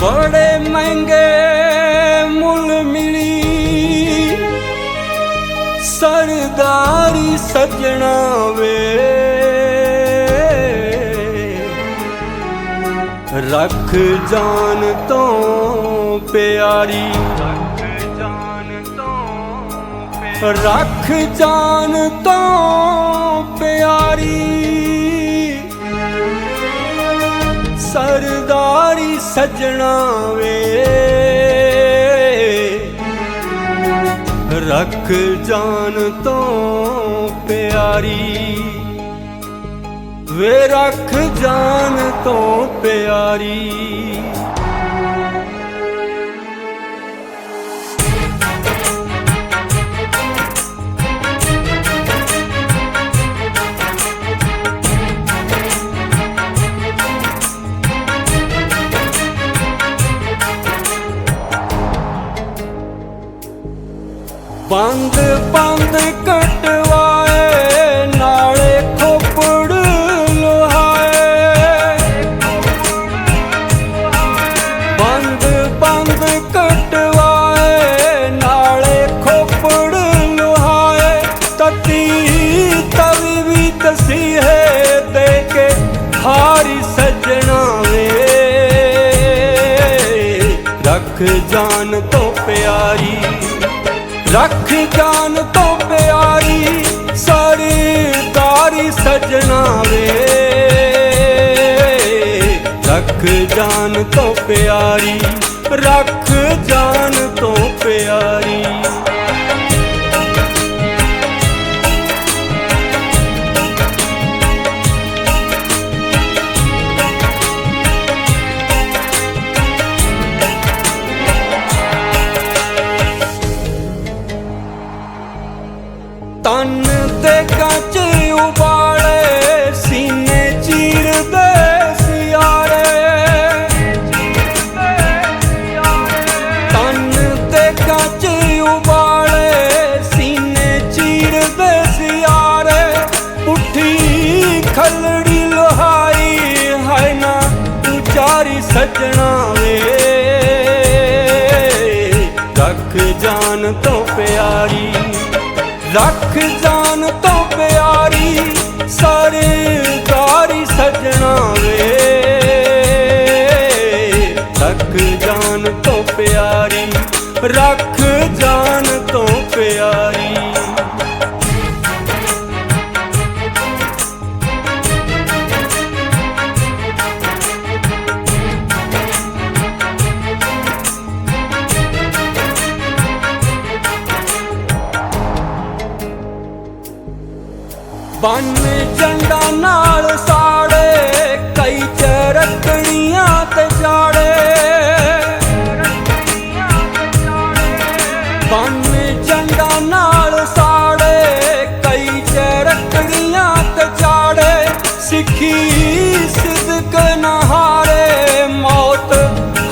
ਬੜੇ ਮਹਿੰਗੇ ਮੁੱਲ ਮਿਲੀ ਸਰਦਾਰੀ ਸੱਜਣਾ ਵੇ ਰੱਖ ਜਾਨ ਤੋਂ ਪਿਆਰੀ ਰੱਖ ਜਾਨ ਤੋਂ ਪਿਆਰੀ ਸਰਦਾਰੀ ਸੱਜਣਾ ਵੇ। ਰੱਖ ਜਾਨ ਤੋਂ ਪਿਆਰੀ। ਵੇ ਰੱਖ ਜਾਨ ਤੋਂ ਪਿਆਰੀ। பாந்து பாந்து கண் ਰੱਖ ਜਾਨ ਤੋਂ ਪਿਆਰੀ ਸਰਦਾਰੀ ਸਜਣਾ ਵੇ। ਰੱਖ ਜਾਨ ਤੋਂ ਪਿਆਰੀ, ਰੱਖ ਜਾਨ ਤੋਂ ਪਿਆਰੀ। ਤੇ ਕੱਚ ਉਬਾਲੇ, ਸੀਨੇ ਚੀਰਦੇ ਸਿਆਰੇ। ਤਨ ਤੇ ਕੱਚ ਉਬਾਲੇ, ਸੀਨੇ ਚੀਰਦੇ ਸਿਆਰੇ। ਪੁੱਠੀ ਖਲੜੀ ਲੋਹਾਈ ਹੈ ਨਾ ਤੂੰ ਚਾਰੀ ਸੱਜਣਾ ਵੇ। ਰੱਖ ਜਾਨ ਤੋਂ ਪਿਆਰੀ ਰੱਖ ਜਾਨ ਤੋਂ ਪਿਆਰੀ ਸਰਦਾਰੀ ਸਜਣਾ ਵੇ। ਰੱਖ ਜਾਨ ਤੋਂ ਪਿਆਰੀ ਰੱਖ ਬੰਨ ਜੰਡਾ ਨਾਲ ਸਾੜੇ, ਕਈ ਚਰਕੜੀਆਂ ਤੇ ਜਾੜੇ। ਬੰਨ ਜੰਡਾ ਨਾਲ ਸਾੜੇ, ਕਈ ਚਰਕੜੀਆਂ ਤੇ ਜਾੜੇ। ਸਿੱਖੀ ਸਿਦਕ ਨਹਾਰੇ ਮੌਤ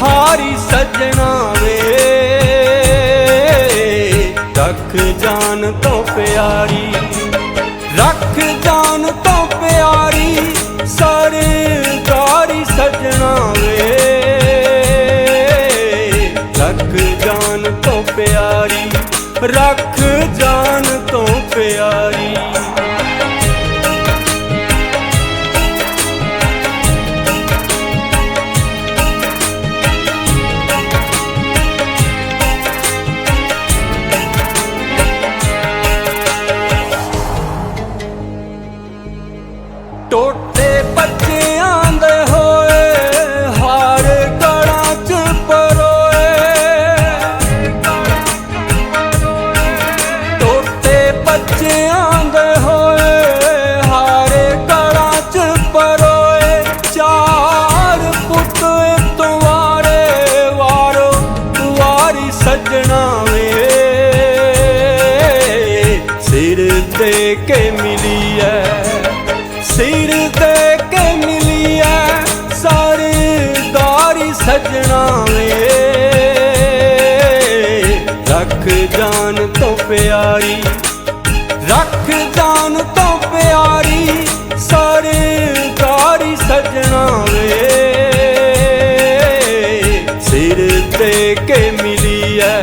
ਹਾਰੀ ਸਜਣਾ ਵੇ। ਰੱਖ ਜਾਨ ਕੇ ਮਿਲੀ ਐ ਸਿਰ ਤੇ ਕੇ ਮਿਲੀ ਐ ਸਰਦਾਰੀ ਸਜਣਾ ਵੇ। ਰੱਖ ਜਾਨ ਤੋਂ ਪਿਆਰੀ, ਰੱਖ ਜਾਨ ਤੋਂ ਪਿਆਰੀ ਸਰਦਾਰੀ ਸਜਣਾ ਵੇ। ਸਿਰ ਤੇ ਕੇ ਮਿਲੀ ਐ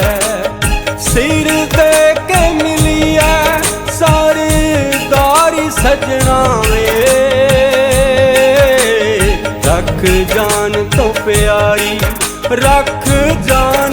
ਸਿਰ ਤੇ ਸੱਜਣਾ ਵੇ। ਰੱਖ ਜਾਨ ਤੋਂ ਪਿਆਰੀ ਰੱਖ ਜਾਨ